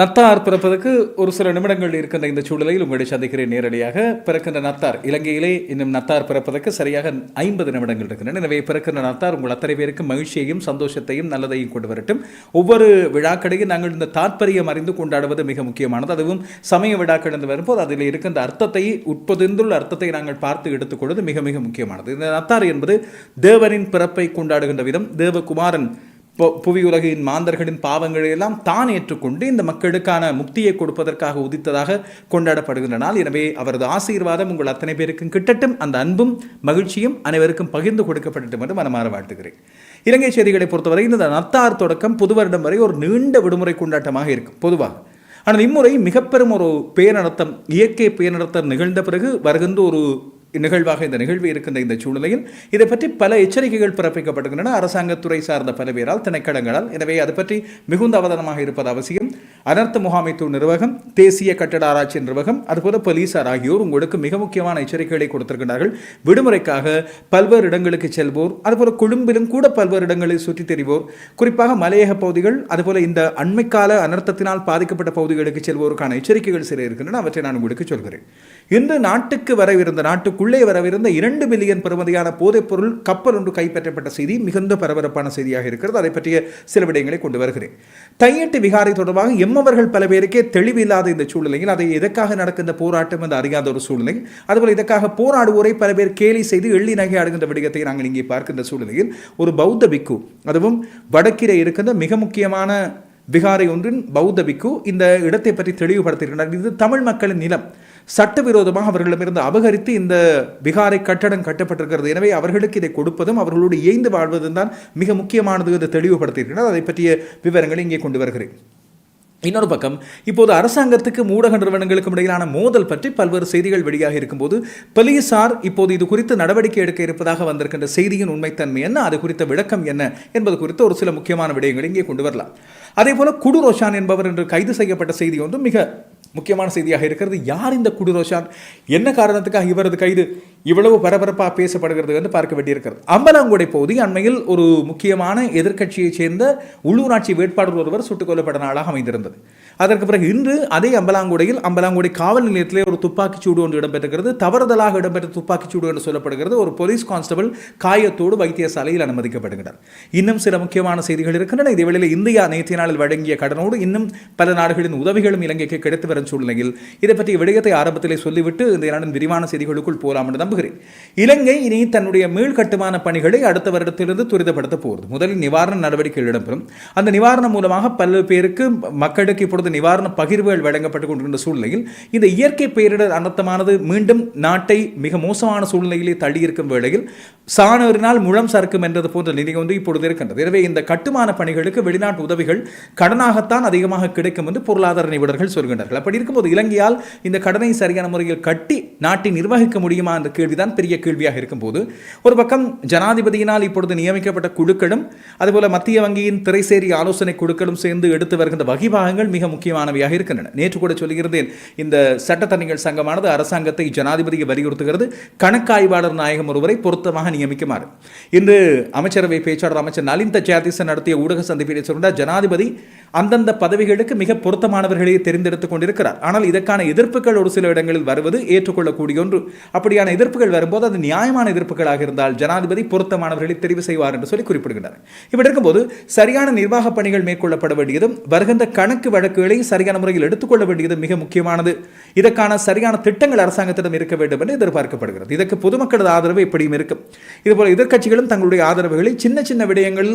நத்தார் பிறப்பதற்கு ஒரு சில நிமிடங்கள் இருக்கின்ற இந்த சூழலில் உங்களை சந்திக்கிறேன் நேரடியாக. பிறக்கின்ற நத்தார் இலங்கையிலே இன்னும் நத்தார் பிறப்பதற்கு சரியாக ஐம்பது நிமிடங்கள் இருக்கின்றன. எனவே பிறக்கின்ற நத்தார் உங்கள் அத்தனை பேருக்கு மகிழ்ச்சியையும் சந்தோஷத்தையும் நல்லதையும் கொண்டு வரட்டும். ஒவ்வொரு விழாக்களையும் நாங்கள் இந்த தாற்பயம் அறிந்து கொண்டாடுவது மிக முக்கியமானது. அதுவும் சமய விழாக்கள் என்று வரும்போது அதில் இருக்கின்ற அர்த்தத்தை உட்பொதிந்துள்ள அர்த்தத்தை நாங்கள் பார்த்து எடுத்துக்கொள்வது மிக மிக முக்கியமானது. இந்த நத்தார் என்பது தேவனின் பிறப்பை கொண்டாடுகின்ற விதம். தேவகுமாரன் பொ- புவி உலகின் மாந்தர்களின் பாவங்களை எல்லாம் தான் ஏற்றுக்கொண்டு இந்த மக்களுக்கான முக்தியை கொடுப்பதற்காக உதித்ததாக கொண்டாடப்படுகின்ற நாள் எனவே அவரது ஆசீர்வாதம் உங்கள் அத்தனை பேருக்கும் கிட்டட்டும் அந்த அன்பும் மகிழ்ச்சியும் அனைவருக்கும் பகிர்ந்து கொடுக்கப்படட்டும் என்று மனமாற வாழ்த்துகிறேன். இலங்கை செய்திகளை பொறுத்தவரை இந்த நத்தார் தொடக்கம் புது வருடம் வரை ஒரு நீண்ட விடுமுறை கொண்டாட்டமாக இருக்கும். பொதுவாக ஆனால் இம்முறை மிக பெரும் ஒரு பேரனர்த்தம் இயற்கை பேரநடத்தம் நிகழ்ந்த பிறகு வருகின்ற ஒரு நிகழ்வாக இந்த நிகழ்வு இருக்கின்ற இந்த சூழ்நிலையில் இதை பற்றி பல எச்சரிக்கைகள் பிறப்பிக்கப்படுகின்றன அரசாங்கத்துறை சார்ந்த பல பேரால் திணைக்களங்களால். எனவே அது பற்றி மிகுந்த அவதானமாக இருப்பது அவசியம். அனர்த்த முகாமைத்துவ நிர்வாகம் தேசிய கட்டட ஆராய்ச்சி நிர்வாகம் அதுபோல போலீசார் ஆகியோர் உங்களுக்கு மிக முக்கியமான எச்சரிக்கைகளை கொடுத்திருக்கிறார்கள் விடுமுறைக்காக பல்வேறு இடங்களுக்கு செல்வோர் அதுபோல கொழும்பிலும் கூட பல்வேறு இடங்களில் சுற்றித் தெரிவோர் குறிப்பாக மலையக பகுதிகள் அதுபோல இந்த அண்மைக்கால அனர்த்தத்தினால் பாதிக்கப்பட்ட பகுதிகளுக்கு செல்வோருக்கான எச்சரிக்கைகள் சில இருக்கின்றன. அவற்றை நான் உங்களுக்கு சொல்கிறேன். இன்று நாட்டுக்கு வரவிருந்த நாட்டுக்குள்ளே வரவிருந்த இரண்டு பில்லியன் பெறுமதியான போதைப் பொருள் கப்பல் ஒன்று கைப்பற்றப்பட்ட செய்தி மிகுந்த பரபரப்பான செய்தியாக இருக்கிறது. அதை பற்றிய சில விடயங்களை கொண்டு வருகிறேன். தையட்டு விகாரை தொடர்பாக எம்மவர்கள் பல பேருக்கே தெளிவில்லாத இந்த சூழ்நிலையில் அதை எதற்காக நடக்கின்ற போராட்டம் என்று அறியாத ஒரு சூழ்நிலை. அதுபோல் இதற்காக போராடுவோரை பல பேர் கேலி செய்து எள்ளி நகை ஆடுகின்ற விடயத்தை நாங்கள் இங்கே பார்க்கின்ற சூழ்நிலையில் ஒரு பௌத்த பிக்கு அதுவும் வடக்கிலே இருக்கின்ற மிக முக்கியமான விகாரை ஒன்றின் பௌத்த பிக்கு இந்த இடத்தை பற்றி தெளிவுபடுத்தியிருக்கிறார் இது தமிழ் மக்களின் நிலம். சட்டவிரோதமாக அவர்களிடமிருந்து அபகரித்து இந்த விகாரை கட்டடம் கட்டப்பட்டிருக்கிறது. எனவே அவர்களுக்கு இதை கொடுப்பதும் அவர்களோடு இயைந்து வாழ்வதும் தான் மிக முக்கியமானது என்று தெளிவுபடுத்தியிருக்கிறார். அதை பற்றிய விவரங்களை இங்கே கொண்டு வருகிறேன். இன்னொரு பக்கம் இப்போது அரசாங்கத்துக்கு ஊடக நிறுவனங்களுக்கும் இடையிலான மோதல் பற்றி பல்வேறு செய்திகள் வெளியாக இருக்கும்போது போலீசார் இப்போது இது குறித்து நடவடிக்கை எடுக்க இருப்பதாக வந்திருக்கின்ற செய்தியின் உண்மைத்தன்மை என்ன? அது குறித்த விளக்கம் என்ன? என்பது குறித்து ஒரு சில முக்கியமான விடயங்களை இங்கே கொண்டு வரலாம். அதே போல குடு ரோஷான் என்பவர் என்று கைது செய்யப்பட்ட செய்தி ஒன்று மிக முக்கியமான செய்தியாக இருக்கிறது. யார் இந்த குடு ரோஷான் என்ன காரணத்துக்காக இவரது கைது இவ்வளவு பரபரப்பாக பேசப்படுகிறது என்று பார்க்க வேண்டியிருக்கிறது. அம்பலாங்குடை பகுதி அண்மையில் ஒரு முக்கியமான எதிர்க்கட்சியைச் சேர்ந்த உள்ளூராட்சி வேட்பாளர் ஒருவர் சுட்டுக் கொல்லப்பட்ட நாளாக அமைந்திருந்தது. அதற்கு பிறகு இன்று அதே அம்பலாங்குடையில் அம்பலாங்குடை காவல் நிலையத்திலே ஒரு துப்பாக்கிச்சூடு ஒன்று இடம்பெற்றிருக்கிறது. தவறுதலாக இடம்பெற்ற துப்பாக்கிச்சூடு என்று சொல்லப்படுகிறது. ஒரு போலீஸ் கான்ஸ்டபிள் காயத்தோடு வைத்தியசாலையில் அனுமதிக்கப்படுகிறார். இன்னும் சில முக்கியமான செய்திகள் இருக்கின்றன. இதே வேளையில் இந்தியா நேற்றைய இந்தியாவில் வழங்கிய கடனோடு இன்னும் பல நாடுகளின் உதவிகளும் இலங்கைக்கு கிடைத்து வரும் சூழ்நிலையில் இதை பற்றிய விடயத்தை ஆரம்பத்திலே சொல்லிவிட்டு இந்த நாளின் விரிவான செய்திகளுக்குள் போலாம் என்று நம்புகிறேன். இலங்கை இனி தன்னுடைய மீள் கட்டுமான பணிகளை அடுத்த வருடத்திலிருந்து துரிதப்படுத்த போகிறது. முதலில் நிவாரண நடவடிக்கைகள் இடம்பெறும். அந்த நிவாரணம் மூலமாக பல பேருக்கு மக்களுக்கு இப்பொழுது நிவாரண பகிர்வுகள் வழங்கப்பட்டுக் கொண்டிருக்கின்ற சூழ்நிலையில் இந்த இயற்கை பேரிடர் அனர்த்தமானது மீண்டும் நாட்டை மிக மோசமான சூழ்நிலையிலே தள்ளியிருக்கும் வேளையில் சாணவரினால் முழம் சறுக்கும் என்றது போன்ற நிலை வந்து இப்பொழுது இருக்கின்றது. எனவே இந்த கட்டுமான பணிகளுக்கு வெளிநாட்டு உதவிகள் கடனாகத்தான் அதிகமாக கிடைக்கும் என்று பொருளாதார நிபுணர்கள் சொல்கின்றார்கள் அப்படி இருக்கும்போது இலங்கையால் இந்த கடனை சரியான முறையில் கட்டி நாட்டை நிர்வகிக்க முடியுமா என்ற கேள்விதான் பெரிய கேள்வியாக இருக்கும்போது ஒரு பக்கம் ஜனாதிபதியினால் இப்பொழுது நியமிக்கப்பட்ட குழுக்களும் அதுபோல மத்திய வங்கியின் திரைசேரி ஆலோசனை குழுக்களும் சேர்ந்து எடுத்து வருகின்ற வகிபாகங்கள் மிக முக்கியமானவையாக இருக்கின்றன. நேற்று கூட சொல்லியிருந்தேன் இந்த சட்டத்தனிகள் சங்கமானது அரசாங்கத்தை ஜனாதிபதியை வலியுறுத்துகிறது கணக்காய்வாளர் நாயகம் ஒருவரை பொருத்தமாக நியமிக்குமாறு. இன்று அமைச்சரவை பேச்சாளர் அமைச்சர் நலிந்த ஜாதிசன் நடத்திய ஊடக சந்திப்பில் சொன்னார் ஜனாதிபதி அந்தந்த பதவிகளுக்கு மிக பொருத்தமானவர்களையே தெரிந்தெடுத்துக் கொண்டிருக்கிறார். ஆனால் இதற்கான எதிர்ப்புகள் ஒரு சில இடங்களில் வருவது ஏற்றுக்கொள்ளக்கூடிய ஒன்று. அப்படியான எதிர்ப்புகள் வரும்போது அது நியாயமான எதிர்ப்புகளாக இருந்தால் ஜனாதிபதி பொருத்தமானவர்களை தெரிவு செய்வார் என்று சொல்லி குறிப்பிடுகிறார் இப்படி இருக்கும்போது சரியான நிர்வாக பணிகள் மேற்கொள்ளப்பட வேண்டியதும் வருகின்ற கணக்கு வழக்குகளை சரியான முறையில் எடுத்துக்கொள்ள வேண்டியது மிக முக்கியமானது. இதற்கான சரியான திட்டங்கள் அரசாங்கத்திடம் இருக்க வேண்டும் என்று எதிர்பார்க்கப்படுகிறது. இதற்கு பொதுமக்களது ஆதரவு எப்படியும் இருக்கும். இதுபோல எதிர்க்கட்சிகளும் தங்களுடைய ஆதரவுகளை சின்ன சின்ன விடயங்கள்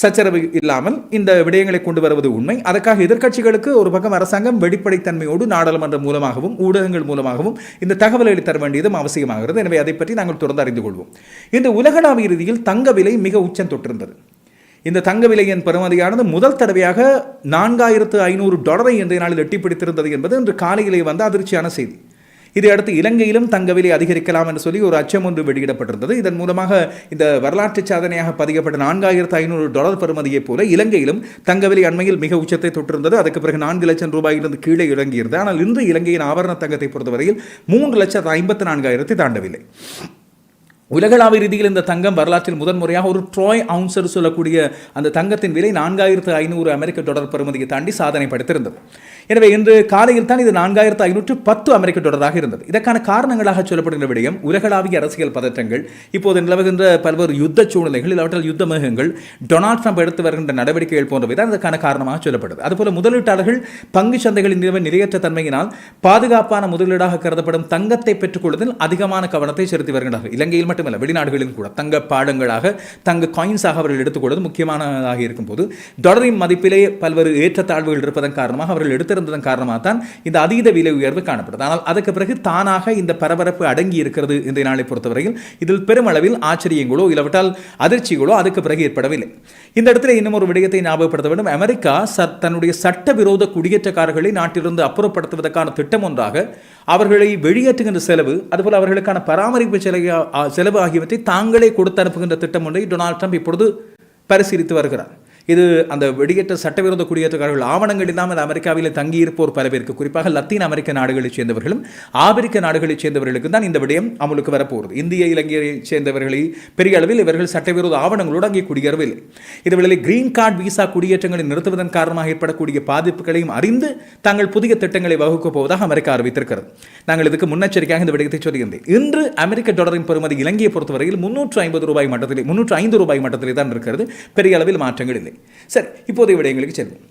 சச்சரவு இல்லாமல் இந்த விடயங்களை கொண்டு வருவது உண்மை. அதற்காக எதிர்க்கட்சிகளுக்கு ஒரு பக்கம் அரசாங்கம் வெளிப்படைத்தன்மையோடு நாடாளுமன்றம் மூலமாகவும் ஊடகங்கள் மூலமாகவும் இந்த தகவல்களை தர வேண்டியதும் அவசியமாகிறது. எனவே அதை பற்றி நாங்கள் தொடர்ந்து அறிந்து கொள்வோம். இந்த உலகளாவிய ரீதியில் தங்க விலை மிக உச்சம் தொட்டிருந்தது இந்த தங்க விலையின் பெறுமதியானது முதல் தடவையாக நான்காயிரத்து ஐநூறு டாலரை இன்றைய நாளில் எட்டி பிடித்திருந்தது என்பது இன்று காலையிலே வந்த அதிர்ச்சியான செய்தி. இதையடுத்து இலங்கையிலும் தங்க விலை அதிகரிக்கலாம் என்று சொல்லி ஒரு அச்சம் ஒன்று வெளியிடப்பட்டிருந்தது. இதன் மூலமாக இந்த வரலாற்று சாதனையாக பதிக்கப்பட்ட நான்காயிரத்து ஐநூறு டாலர் பெறுமதியைப் போல இலங்கையிலும் தங்க விலை அண்மையில் மிக உச்சத்தை தொட்டிருந்தது. அதுக்கு பிறகு நான்கு லட்சம் ரூபாயிலிருந்து கீழே இறங்கியிருந்தது ஆனால் இன்று இலங்கையின் ஆபரண தங்கத்தை பொறுத்தவரையில் மூன்று லட்சத்து ஐம்பத்து நான்காயிரத்தை தாண்டவில்லை. உலகளாவிய ரீதியில் இந்த தங்கம் வரலாற்றில் முதன்முறையாக ஒரு ட்ராய் அவுன்சர் சொல்லக்கூடிய அந்த தங்கத்தின் விலை நான்காயிரத்து ஐநூறு அமெரிக்க டாலர் பெறுமதியை தாண்டி சாதனை படைத்திருந்தது எனவே இன்று காலையில் தான் இது நான்காயிரத்து ஐநூற்று பத்து அமெரிக்க டாலராக இருந்தது. இதற்கான காரணங்களாக சொல்லப்படுகிற விடயம் உலகளாவிய அரசியல் பதற்றங்கள் இப்போது நிலவுகின்ற பல்வேறு யுத்த சூழ்நிலைகள் இல்லாவற்றால் யுத்த மேகங்கள் டொனால்ட் ட்ரம்ப் எடுத்து வருகின்ற நடவடிக்கைகள் போன்றவை தான் இதற்கான காரணமாக சொல்லப்படுது. அதுபோல முதலீட்டாளர்கள் பங்கு சந்தைகளின் நிலவ நிலையற்ற தன்மையினால் பாதுகாப்பான முதலீடாக கருதப்படும் தங்கத்தை பெற்றுக்கொள்வதில் அதிகமான கவனத்தை செலுத்தி வருகின்றார்கள். இலங்கையில் மட்டுமல்ல வெளிநாடுகளிலும் கூட தங்க பாடங்களாக தங்க காயின்ஸாக அவர்கள் எடுத்துக்கொள்வது முக்கியமானதாக இருக்கும் போது தொடரின் மதிப்பிலே பல்வேறு ஏற்றத்தாழ்வுகள் இருப்பதன் காரணமாக அவர்கள் வைத்திருந்ததன் காரணமாக தான் இந்த அதீத விலை உயர்வு காணப்படுது ஆனால் அதற்கு பிறகு தானாக இந்த பரபரப்பு அடங்கி இருக்கிறது இன்றைய நாளை பொறுத்தவரையில். இதில் பெருமளவில் ஆச்சரியங்களோ இல்லாவிட்டால் அதிர்ச்சிகளோ அதுக்கு பிறகு ஏற்படவில்லை. இந்த இடத்துல இன்னும் ஒரு விடயத்தை ஞாபகப்படுத்த வேண்டும். அமெரிக்கா தன்னுடைய சட்டவிரோத குடியேற்றக்காரர்களை நாட்டிலிருந்து அப்புறப்படுத்துவதற்கான திட்டம் ஒன்றாக அவர்களை வெளியேற்றுகின்ற செலவு அதுபோல் அவர்களுக்கான பராமரிப்பு செலவு செலவு ஆகியவற்றை தாங்களே கொடுத்து அனுப்புகின்ற திட்டம் ஒன்றை டொனால்ட் ட்ரம்ப் இப்பொழுது பரிசீலித்து வருகிறார். இது அந்த வெளியேற்ற சட்டவிரோத குடியேற்றக்காரர்கள் ஆவணங்கள் இல்லாமல் அமெரிக்காவில் தங்கியிருப்போர் பல பேருக்கு. குறிப்பாக லத்தீன் அமெரிக்க நாடுகளைச் சேர்ந்தவர்களும் ஆப்பிரிக்க நாடுகளைச் சேர்ந்தவர்களுக்கு தான் இந்த விடயம் அமலுக்கு வரப்போகிறது. இந்திய இலங்கையை சேர்ந்தவர்களை பெரிய அளவில் இவர்கள் சட்டவிரோத ஆவணங்களோடு அங்கே குடியேறவில்லை. இதுவேளை கிரீன் கார்டு விசா குடியேற்றங்களை நிறுத்துவதன் காரணமாக ஏற்படக்கூடிய பாதிப்புகளையும் அறிந்து தாங்கள் புதிய திட்டங்களை வகுக்கப் போவதாக அமெரிக்கா அறிவித்திருக்கிறது. நாங்கள் இதுக்கு முன்னெச்சரிக்கையாக இந்த விடயத்தை சொல்லியிருந்தேன். இன்று அமெரிக்க டாலரின் பெறுமதி இலங்கையை பொறுத்தவரையில் முன்னூற்று ஐம்பது ரூபாய் மட்டத்திலே முன்னூற்று ஐந்து ரூபாய் மட்டத்திலே தான் இருக்கிறது. பெரிய அளவில் மாற்றங்கள் இல்லை. சரி இப்போதைய விடயங்களுக்கு செல்வோம்.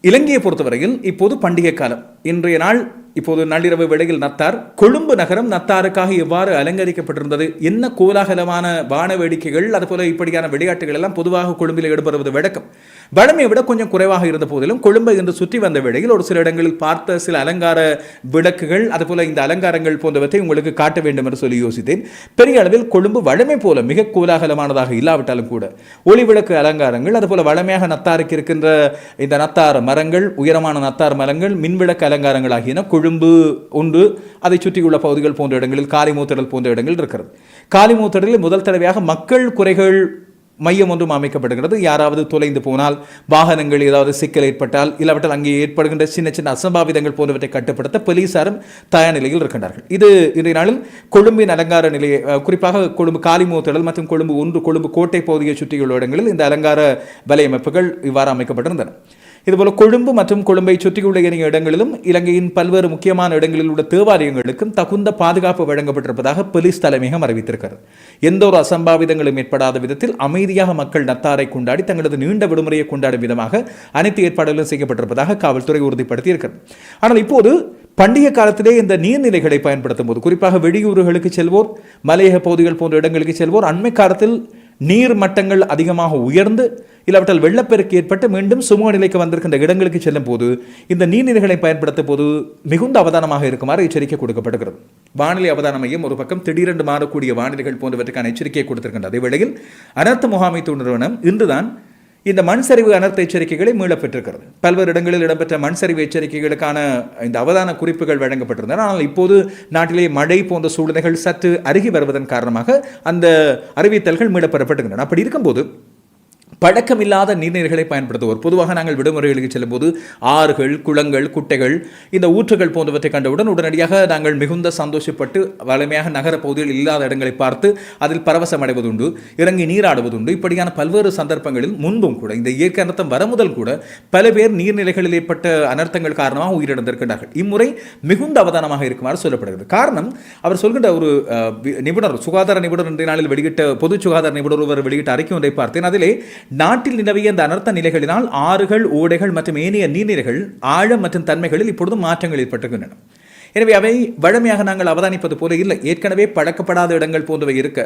இலங்கையை பொறுத்தவரையில் இப்போது பண்டிகை காலம். இன்றைய நாள் இப்போது நள்ளிரவு வேளையில் நத்தார். கொழும்பு நகரம் நத்தாருக்காக எவ்வாறு அலங்கரிக்கப்பட்டிருந்தது. என்ன கோலாகலமான வான வேடிக்கைகள் அதுபோல இப்படியான விளையாட்டுகள் எல்லாம் பொதுவாக கொழும்பில் ஈடுபடுவது வழக்கம். வடமையை விட கொஞ்சம் குறைவாக இருந்த போதிலும் கொழும்பை என்று சுற்றி வந்த வேளையில் ஒரு சில இடங்களில் பார்த்த சில அலங்கார விளக்குகள் அதுபோல இந்த அலங்காரங்கள் போன்றவற்றை உங்களுக்கு காட்ட வேண்டும் என்று சொல்லி யோசித்தேன். பெரிய அளவில் கொழும்பு வழமை போல மிக கோலாகலமானதாக இல்லாவிட்டாலும் கூட ஒளி விளக்கு அலங்காரங்கள் அதுபோல வளமையாக நத்தாருக்கு இருக்கின்ற இந்த நத்தார் மரங்கள் உயரமான நத்தார் மரங்கள் மின்விளக்கு அலங்காரங்கள் ஆகியன கொழும்பு ஒன்று அதை சுற்றியுள்ள பகுதிகள் போன்ற இடங்களில் காலிமூத்தடல் போன்ற இடங்கள் இருக்கிறது. காலிமூத்தடலில் முதல் தடவையாக மக்கள் குறைகள் மையம் ஒன்றும் அமைக்கப்படுகிறது. யாராவது தொலைந்து போனால் வாகனங்கள் ஏதாவது சிக்கல் ஏற்பட்டால் இல்லாவிட்டால் அங்கே ஏற்படுகின்ற சின்ன சின்ன அசம்பாவிதங்கள் போன்றவற்றை கட்டுப்படுத்த போலீசாரும் தயார் நிலையில் இருக்கின்றார்கள். இது இன்றைய நாளில் கொழும்பின் அலங்கார நிலையை குறிப்பாக கொழும்பு காலிமூத்தடல் மற்றும் கொழும்பு ஒன்று கொழும்பு கோட்டை பகுதியை சுற்றியுள்ள இடங்களில் இந்த அலங்கார வலையமைப்புகள் இவ்வாறு அமைக்கப்பட்டிருந்தன. இதுபோல கொழும்பு மற்றும் கொழும்பை சுற்றியுள்ள ஏனைய இடங்களிலும் இலங்கையின் பல்வேறு முக்கியமான இடங்களில் உள்ள தேவாலயங்களுக்கும் தகுந்த பாதுகாப்பு வழங்கப்பட்டிருப்பதாக போலீஸ் தலைமையகம் அறிவித்திருக்கிறது. எந்த ஒரு அசம்பாவிதங்களும் ஏற்படாத விதத்தில் அமைதியாக மக்கள் நத்தாரை கொண்டாடி தங்களது நீண்ட விடுமுறையை கொண்டாடும் விதமாக அனைத்து ஏற்பாடுகளும் செய்யப்பட்டிருப்பதாக காவல்துறை உறுதிப்படுத்தி இருக்கிறது ஆனால் இப்போது பண்டிகை காலத்திலே இந்த நீர்நிலைகளை பயன்படுத்தும் போது குறிப்பாக வெளியூர்களுக்கு செல்வோர் மலையக பகுதிகள் போன்ற இடங்களுக்கு செல்வோர் அண்மை காலத்தில் நீர் மட்டங்கள் அதிகமாக உயர்ந்து இல்லாவிட்டால் வெள்ளப்பெருக்கு ஏற்பட்டு மீண்டும் சுமூக நிலைக்கு வந்திருக்கின்ற இடங்களுக்கு செல்லும் போது இந்த நீர்நிலைகளை பயன்படுத்தும் போது மிகுந்த அவதானமாக இருக்குமாறு எச்சரிக்கை கொடுக்கப்படுகிறது. வானிலை அவதான மையம் ஒரு பக்கம் திடீரென்று மாறக்கூடிய வானிலைகள் போன்றவற்றுக்கான எச்சரிக்கையை கொடுத்திருக்கின்ற அதே வேளையில் அனர்த்த முகாமைத்துவ நிறுவனம் இன்றுதான் இந்த மண் சரிவு அனர்த்த எச்சரிக்கைகளை மீளப் பெற்றிருக்கிறது பல்வேறு இடங்களில் இடம்பெற்ற மண் சரிவு எச்சரிக்கைகளுக்கான இந்த அவதான குறிப்புகள் வழங்கப்பட்டிருந்தன. ஆனால் இப்போது நாட்டிலே மழை போன்ற சூழ்நிலைகள் சற்று அருகி வருவதன் காரணமாக அந்த அறிவித்தல்கள் மீளப்பெறப்பட்டுகின்றன. அப்படி இருக்கும்போது பழக்கமில்லாத நீர்நிலைகளை பயன்படுத்துவோர். பொதுவாக நாங்கள் விடுமுறைகளுக்கு செல்லும்போது ஆறுகள் குளங்கள் குட்டைகள் இந்த ஊற்றுகள் போன்றவற்றை கண்டவுடன் உடனடியாக நாங்கள் மிகுந்த சந்தோஷப்பட்டு வலிமையாக நகர பகுதியில் இல்லாத இடங்களை பார்த்து அதில் பரவசம் அடைவதுண்டு இறங்கி நீராடுவதுண்டு. இப்படியான பல்வேறு சந்தர்ப்பங்களில் முன்பும் கூட இந்த இயற்கை அனர்த்தம் வர முதல் கூட பல பேர் நீர்நிலைகளில் ஏற்பட்ட அனர்த்தங்கள் காரணமாக உயிரிழந்திருக்கின்றார்கள். இம்முறை மிகுந்த அவதானமாக இருக்குமாறு சொல்லப்படுகிறது. காரணம் அவர் சொல்கின்ற ஒரு அஹ், நிபுணர் சுகாதார நிபுணர் இன்றைய நாளில் வெளியிட்ட பொது சுகாதார நிபுணர் ஒருவர் வெளியிட்ட அறிக்கை ஒன்றை பார்த்தேன். அதிலே நாட்டில் நிலவிய இந்த அனர்த்த நிலைகளினால் ஆறுகள் ஓடைகள் மற்றும் ஏனைய நீர்நிலைகள் ஆழம் மற்றும் தன்மைகளில் இப்பொழுது மாற்றங்கள் ஏற்பட்டிருக்கின்றன. எனவே அவை வழமையாக நாங்கள் அவதானிப்பது போல இல்லை. ஏற்கனவே பழக்கப்படாத இடங்கள் போன்றவை இருக்க.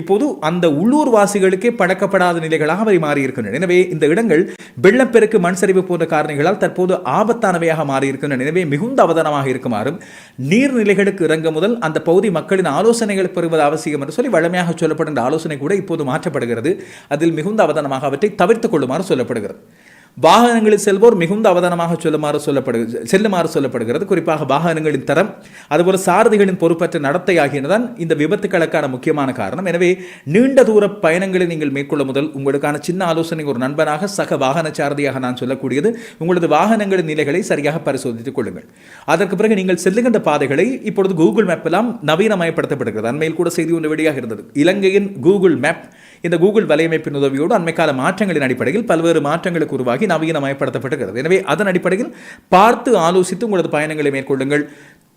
இப்போது அந்த உள்ளூர் வாசிகளுக்கே பழக்கப்படாத நிலைகளாக அவை மாறி இருக்கின்றன எனவே இந்த இடங்கள் வெள்ளப்பெருக்கு மண் சரிவு போன்ற காரணிகளால் தற்போது ஆபத்தானவையாக மாறி இருக்கின்றன எனவே மிகுந்த அவதானமாக இருக்குமாறும் நீர்நிலைகளுக்கு இறங்க முதல் அந்த பகுதி மக்களின் ஆலோசனைகள் பெறுவது அவசியம் என்று சொல்லி வழமையாக சொல்லப்படுகின்ற ஆலோசனை கூட இப்போது மாற்றப்படுகிறது. அதில் மிகுந்த அவதானமாக அவற்றை தவிர்த்துக் கொள்ளுமாறு சொல்லப்படுகிறது. வாகனங்களில் செல்வோர் மிகுந்த அவதானமாக சொல்லுமாறு சொல்லப்படு செல்லுமாறு சொல்லப்படுகிறது. குறிப்பாக வாகனங்களின் தரம் அதுபோல சாரதிகளின் பொறுப்பற்ற நடத்தை ஆகியனதான் இந்த விபத்துக்களுக்கான முக்கியமான காரணம். எனவே நீண்ட தூர பயணங்களை நீங்கள் மேற்கொள்ள முதல் உங்களுக்கான சின்ன ஆலோசனை ஒரு நண்பனாக சக வாகன சாரதியாக நான் சொல்லக்கூடியது உங்களது வாகனங்களின் நிலைகளை சரியாக பரிசோதித்துக் கொள்ளுங்கள். அதற்கு பிறகு நீங்கள் செல்லுகின்ற பாதைகளை இப்பொழுது கூகுள் மேப் எல்லாம் நவீனமயப்படுத்தப்படுகிறது. அண்மையில் கூட செய்தி ஒன்று வெளியாக இருந்தது இலங்கையின் கூகுள் மேப் இந்த கூகுள் வலையமைப்பின் உதவியோடு அண்மைக்கால மாற்றங்களின் அடிப்படையில் பல்வேறு மாற்றங்களுக்கு உருவாகி நவீனமயப்படுத்தப்பட்டுகிறது எனவே அதன் அடிப்படையில் பார்த்து ஆலோசித்து உங்களது பயணங்களை மேற்கொள்ளுங்கள்.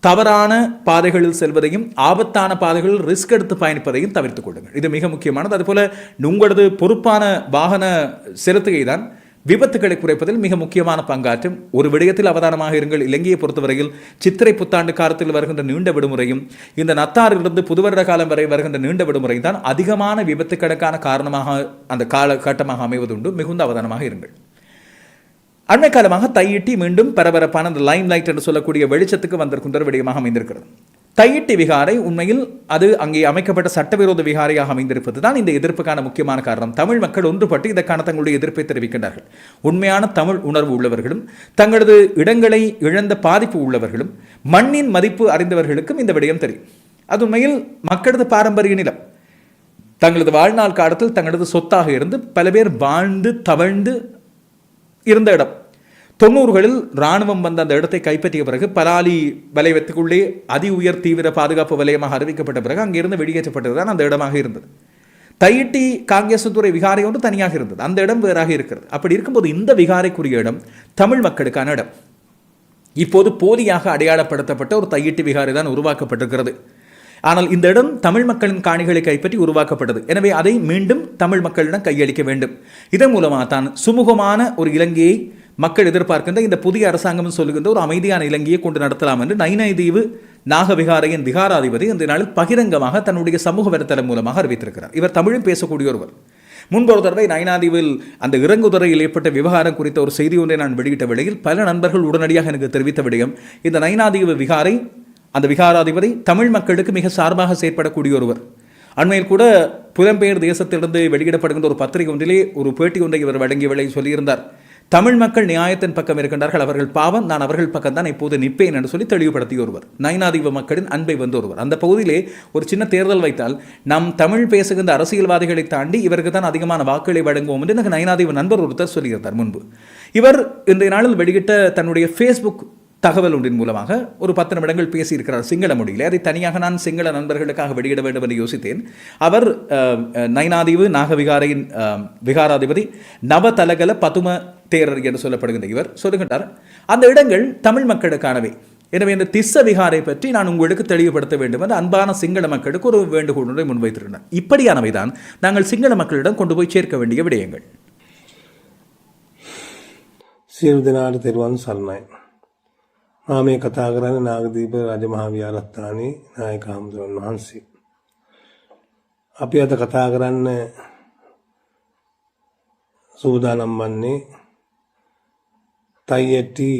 தவறான பாதைகளில் செல்வதையும் ஆபத்தான பாதைகளில் ரிஸ்க் எடுத்து பயணிப்பதையும் தவிர்த்துக் கொள்ளுங்கள். இது மிக முக்கியமானது. அதுபோல் உங்களது பொறுப்பான வாகன செலுத்துகை தான் விபத்துகளை குறைப்பதில் மிக முக்கியமான பங்காற்றும் ஒரு விடயத்தில் அவதானமாக இருங்கள். இலங்கையை பொறுத்தவரையில் சித்திரை புத்தாண்டு காலத்தில் வருகின்ற நீண்ட விடுமுறையும் இந்த நத்தாரிலிருந்து புதுவருட காலம் வரை வருகின்ற நீண்ட விடுமுறை தான் அதிகமான விபத்துக்களுக்கான காரணமாக அந்த காலகட்டமாக அமைவதுண்டு. மிகுந்த அவதானமாக இருங்கள். அண்மை காலமாக தையிட்டி மீண்டும் பரபரப்பான அந்த லைம் லைட் என்று சொல்லக்கூடிய வெளிச்சத்துக்கு வந்திருக்கின்ற விடயமாக அமைந்திருக்கிறது. தையிட்டி விகாரை உண்மையில் அது அங்கே அமைக்கப்பட்ட சட்டவிரோத விகாரையாக அமைந்திருப்பது தான் இந்த எதிர்ப்புக்கான முக்கியமான காரணம். தமிழ் மக்கள் ஒன்றுபட்டு இதற்கான தங்களுடைய எதிர்ப்பை தெரிவிக்கின்றார்கள். உண்மையான தமிழ் உணர்வு உள்ளவர்களும் தங்களது இடங்களை இழந்த பாதிப்பு உள்ளவர்களும் மண்ணின் மதிப்பு அறிந்தவர்களுக்கும் இந்த விடயம் தெரியும். அது உண்மையில் மக்களது பாரம்பரிய நிலம். தங்களது வாழ்நாள் காலத்தில் தங்களது சொத்தாக இருந்து பல பேர் வாழ்ந்து தவழ்ந்து இருந்த இடம். தொண்ணூறுகளில் ராணுவம் வந்த அந்த இடத்தை கைப்பற்றிய பிறகு பலாலி வலயத்துக்குள்ளே அதி உயர் தீவிர பாதுகாப்பு வலயமாக அறிவிக்கப்பட்ட பிறகு அங்கிருந்து வெளியேற்றப்பட்டது தான் அந்த இடமாக இருந்தது. தையிட்டி காங்கேசத்துறை விகாரை ஒன்று தனியாக இருந்தது. அந்த இடம் வேறாக இருக்கிறது. அப்படி இருக்கும்போது இந்த விகாரைக்குரிய இடம் தமிழ் மக்களுக்கான இடம். இப்போது போலியாக அடையாளப்படுத்தப்பட்ட ஒரு தையிட்டி விகாரை தான் உருவாக்கப்பட்டிருக்கிறது. ஆனால் இந்த இடம் தமிழ் மக்களின் காணிகளை கைப்பற்றி உருவாக்கப்பட்டது. எனவே அதை மீண்டும் தமிழ் மக்களிடம் கையளிக்க வேண்டும். இதன் மூலமாக தான் சுமூகமான ஒரு இலங்கையை மக்கள் எதிர்பார்க்கின்ற இந்த புதிய அரசாங்கம் சொல்லுகின்ற ஒரு அமைதியான இலங்கையை கொண்டு நடத்தலாம் என்று நைனை தீவு நாகவிகாரையின் விகாராதிபதி இந்த நாளில் பகிரங்கமாக தன்னுடைய சமூக வலைத்தளம் மூலமாக அறிவித்திருக்கிறார். இவர் தமிழும் பேசக்கூடிய ஒருவர். முன்பொரு தடவை நயனாதீவில் அந்த இறங்குதுறையில் ஏற்பட்ட விவகாரம் குறித்த ஒரு செய்தி ஒன்றை நான் வெளியிட்ட வேளையில் பல நண்பர்கள் உடனடியாக எனக்கு தெரிவித்த விடயம் இந்த நயனாதீவு விகாரை அந்த விகாராதிபதி தமிழ் மக்களுக்கு மிக சார்பாக செயற்படக்கூடிய ஒருவர். அண்மையில் கூட புலம்பெயர் தேசத்திலிருந்து வெளியிடப்படுகின்ற ஒரு பத்திரிகை ஒன்றிலே ஒரு பேட்டி ஒன்றை இவர் வழங்கிய விலை சொல்லியிருந்தார். தமிழ் மக்கள் நியாயத்தின் பக்கம் இருக்கின்றார்கள். அவர்கள் பாவம் நான் அவர்கள் பக்கம் தான் இப்போது நிற்பேன் என்று சொல்லி தெளிவுபடுத்திய ஒருவர். நயனாதிப மக்களின் அன்பை வந்து ஒருவர். அந்த பகுதியிலே ஒரு சின்ன தேர்தல் வைத்தால் நம் தமிழ் பேசுகின்ற அரசியல்வாதிகளை தாண்டி இவருக்கு தான் அதிகமான வாக்குகளை வழங்குவோம் என்று எனக்கு நயனாதிப நண்பர் ஒருத்தர் சொல்லியிருந்தார் முன்பு. இவர் இன்றைய நாளில் வெளியிட்ட தன்னுடைய ஃபேஸ்புக் தகவல் ஒன்றின் மூலமாக ஒரு பத்து நிமிடங்கள் பேசியிருக்கிறார் சிங்கள மொழியில். அதை தனியாக நான் சிங்கள நண்பர்களுக்காக வெளியிட வேண்டும் என்று யோசித்தேன். அவர் நயனாதீவு நாகவிகாரையின் விகாராதிபதி நவதலகல பதும தேரர் என்று சொல்லப்படுகின்ற இவர் சொல்லுகின்றார் அந்த இடங்கள் தமிழ் மக்களுக்கானவை. எனவே இந்த திஸ்ஸ விகாரை பற்றி நான் உங்களுக்கு தெளிவுபடுத்த வேண்டும் என்று அன்பான சிங்கள மக்களுக்கு ஒரு வேண்டுகோளுடன் முன்வைத்திருந்தேன். இப்படியானவை தான் நாங்கள் சிங்கள மக்களிடம் கொண்டு போய் சேர்க்க வேண்டிய விடயங்கள். சீர்தினார் திருவான் சரணாய். මා මේ කතා කරන්නේ නාගදීප රජමහා විහාරස්ථානයේ නායක හමුදුරන් වහන්සේ. අපි අද කතා කරන්න සූදානම් වන්නේ තයිඇටි